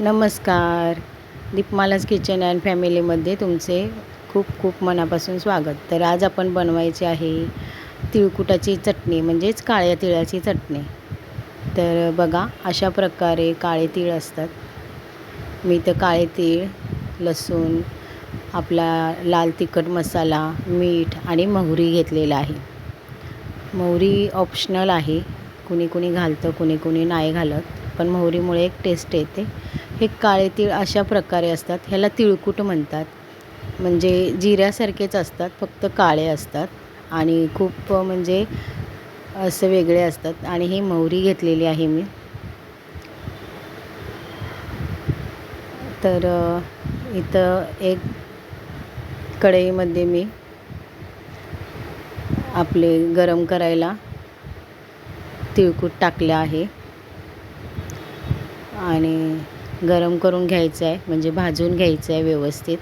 नमस्कार. दीपमालाज kitchen and फॅमिलीमध्ये तुमचे खूप खूप मनापासून स्वागत. तर आज आपण बनवायचे आहे तिळकुटाची चटणी म्हणजेच काळ्या तिळाची चटणी. तर बघा अशा प्रकारे काळे तीळ असतात. मी तर काळे तीळ लसूण आपला लाल तिखट मसाला मीठ आणि मोहरी घेतलेला आहे. मोहरी ऑप्शनल आहे. कुणी कुणी घालतं कुणी कुणी नाही घालत. पण मोहरीमुळे एक टेस्ट येते. हे काळे तीळ अशा प्रकारे असतात. ह्याला तिळकूट म्हणतात. म्हणजे जिऱ्यासारखेच असतात फक्त काळे असतात आणि खूप म्हणजे असं वेगळे असतात. आणि ही मोहरी घेतलेली आहे मी. तर इथं एक कढईमध्ये मी आपले गरम करायला तिळकूट टाकलं आहे. आणि गरम करून घ्यायचं आहे म्हणजे भाजून घ्यायचं आहे व्यवस्थित.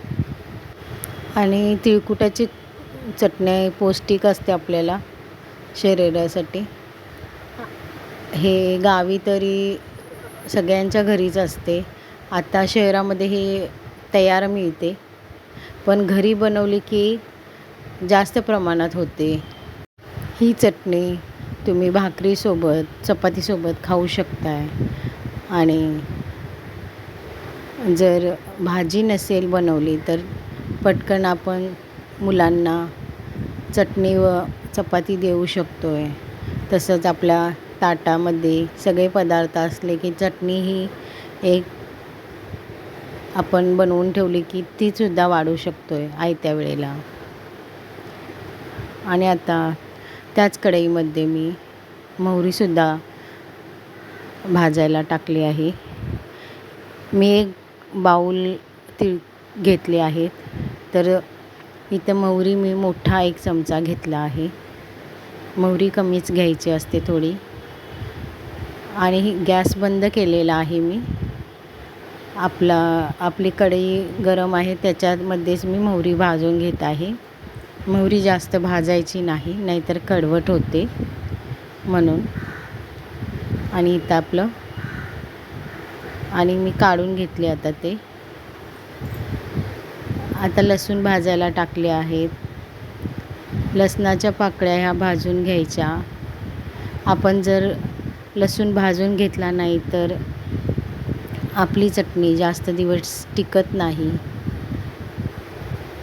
आणि तिळकुटाची चटणी पौष्टिक असते आपल्याला शरीरासाठी. हे गावी तरी सगळ्यांच्या घरीच असते. आता शहरामध्ये हे तयार मिळते. पण घरी बनवली की जास्त प्रमाणात होते. ही चटणी तुम्ही भाकरीसोबत चपातीसोबत खाऊ शकताय. आणि जर भाजी नसेल बनवली तर पटकन आपण मुलांना चटणी व चपाती देऊ शकतो आहे तसंच आपल्या ताटामध्ये सगळे पदार्थ असले की चटणी ही एक आपण बनवून ठेवली की तीसुद्धा वाढू शकतो आहे आयत्या वेळेला. आणि आता त्याच कढईमध्ये मी मोहरीसुद्धा भाजायला टाकली आहे. मी एक बाऊल ती घेतले आहेत तर इथं मोहरी मी मोठा एक चमचा घेतला आहे. मोहरी कमीच घ्यायची असते थोडी. आणि ही गॅस बंद केलेला आहे मी. आपला आपली कढई गरम आहे त्याच्यामध्येच मी मोहरी भाजून घेत आहे. मोहरी जास्त भाजायची नाही नाहीतर कडवट होते म्हणून. आणि इथं आपलं आणि मी काढून घेतले आता ते. आता लसूण भाजायला टाकले आहेत. लसणाच्या पाकळ्या ह्या भाजून घ्यायच्या. आपण जर लसूण भाजून घेतला नाही तर आपली चटणी जास्त दिवस टिकत नाही.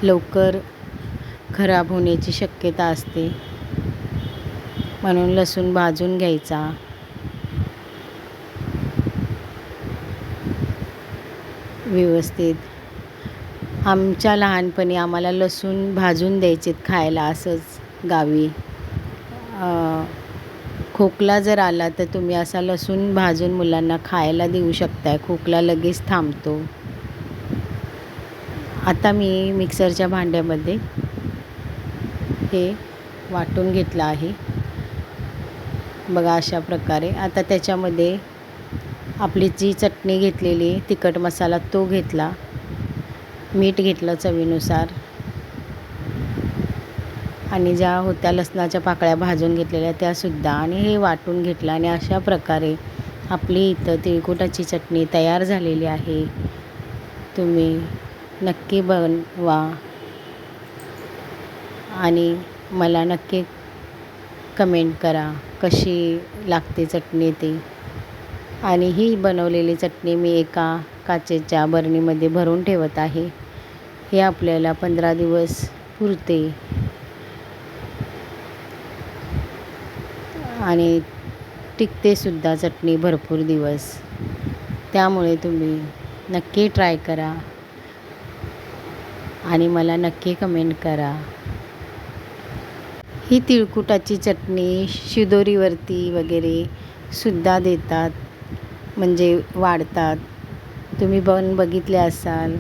लवकर खराब होण्याची शक्यता असते. म्हणून लसूण भाजून घ्यायचा. व्यवस्थित. आमच्या लहानपणी आम्हाला लसूण भाजून द्यायचेत खायला असंच गावी. खोकला जर आला तर तुम्ही असा लसूण भाजून मुलांना खायला देऊ शकताय. खोकला लगेच थांबतो. आता मी मिक्सरच्या भांड्यामध्ये हे वाटून घेतलं आहे. बघा अशा प्रकारे. आता त्याच्यामध्ये आपली जी चटणी घेतलेली तिखट मसाला तो घेतला. मीठ घेतलं चवीनुसार. आणि ज्या होत्या लसणाच्या पाकळ्या भाजून घेतलेल्या त्यासुद्धा आणि हे वाटून घेतलं आणि अशा प्रकारे आपली इथं तिळकुटाची चटणी तयार झालेली आहे. तुम्ही नक्की बनवा. आणि मला नक्की कमेंट करा कशी लागते चटणी ती. आणि ही बनवलेली चटणी मी एका काचेच्या बरणीमध्ये भरून ठेवत आहे. हे आपल्याला पंधरा दिवस पुरते. आणि टिकतेसुद्धा चटणी भरपूर दिवस. त्यामुळे तुम्ही नक्की ट्राय करा आणि मला नक्की कमेंट करा. ही तिळकुटाची चटणी शिदोरीवरती वगैरे सुद्धा देतात. म्हणजे वाढतात. तुम्ही पण बघितले असाल.